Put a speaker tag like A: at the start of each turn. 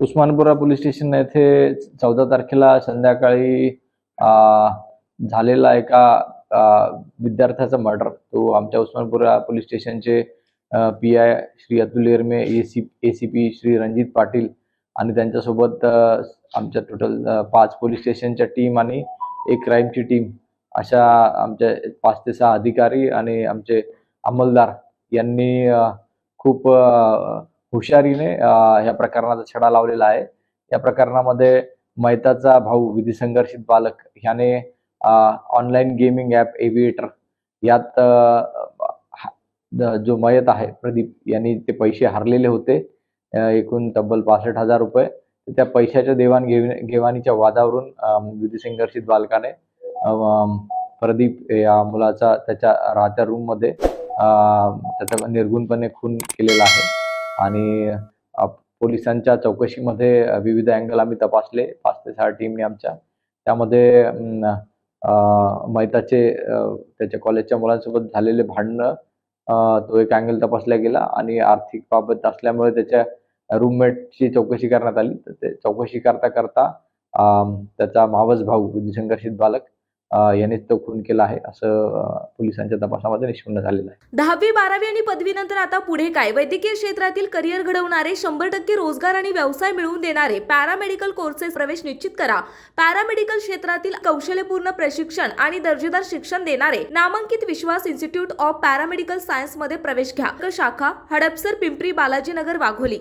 A: Usmanpura police station येथे चौदा तारखेला संध्याकाळी झालेला एका विद्यार्थ्याचा मर्डर. तो आमच्या उस्मानपुरा पोलीस स्टेशनचे P I Shri Atul Erme A C A C P Shri Ranjit Patil आणि त्यांच्यासोबत आमच्या टोटल पाच पोलीस स्टेशनच्या टीम आणि एक क्राईमची टीम अशा आमच्या पाच ते सहा अधिकारी आणि आमचे अंमलदार यांनी खूप हुशारीने या प्रकरणाचा छडा लावलेला आहे. या प्रकरणामध्ये मैताचा भाऊ विधी संघर्षित बालक ह्याने ऑनलाईन गेमिंग ॲप एव्हिएटर यात जो मयत आहे प्रदीप यांनी ते पैसे हरलेले होते. एकूण तब्बल पासष्ट हजार रुपये. त्या पैशाच्या देवाण घेवाणीच्या वादावरून विधी संघर्षित बालकाने प्रदीप या मुलाचा त्याच्या राहत्या रूममध्ये त्याचा निर्गुणपणे खून केलेला आहे. आणि पोलिसांच्या चौकशीमध्ये विविध अँगल आम्ही तपासले. पाच ते सहा टीमने आमच्या. त्यामध्ये मैताचे त्याच्या कॉलेजच्या मुलांसोबत झालेले भांडणं तो एक अँगल तपासला गेला आणि आर्थिक बाबत असल्यामुळे त्याच्या रूममेटची चौकशी करण्यात आली. तर ते चौकशी करता करता त्याचा मावस भाऊ विधी बालक याने तो खून केला आहे असं पोलिसांच्या तपासामध्ये निष्पन्न झालेलं आहे.
B: दहावी बारावी आणि पदवीनंतर आता पुढे काय? वैद्यकीय क्षेत्रातील करिअर घडवणारे शंभर टक्के रोजगार आणि व्यवसाय मिळवून देणारे पॅरामेडिकल कोर्सेस प्रवेश निश्चित करा. पॅरामेडिकल क्षेत्रातील कौशल्यपूर्ण प्रशिक्षण आणि दर्जेदार शिक्षण देणारे नामांकित विश्वास इन्स्टिट्यूट ऑफ पॅरामेडिकल सायन्समध्ये प्रवेश घ्या. शाखा हडपसर पिंपरी बालाजीनगर वाघोली.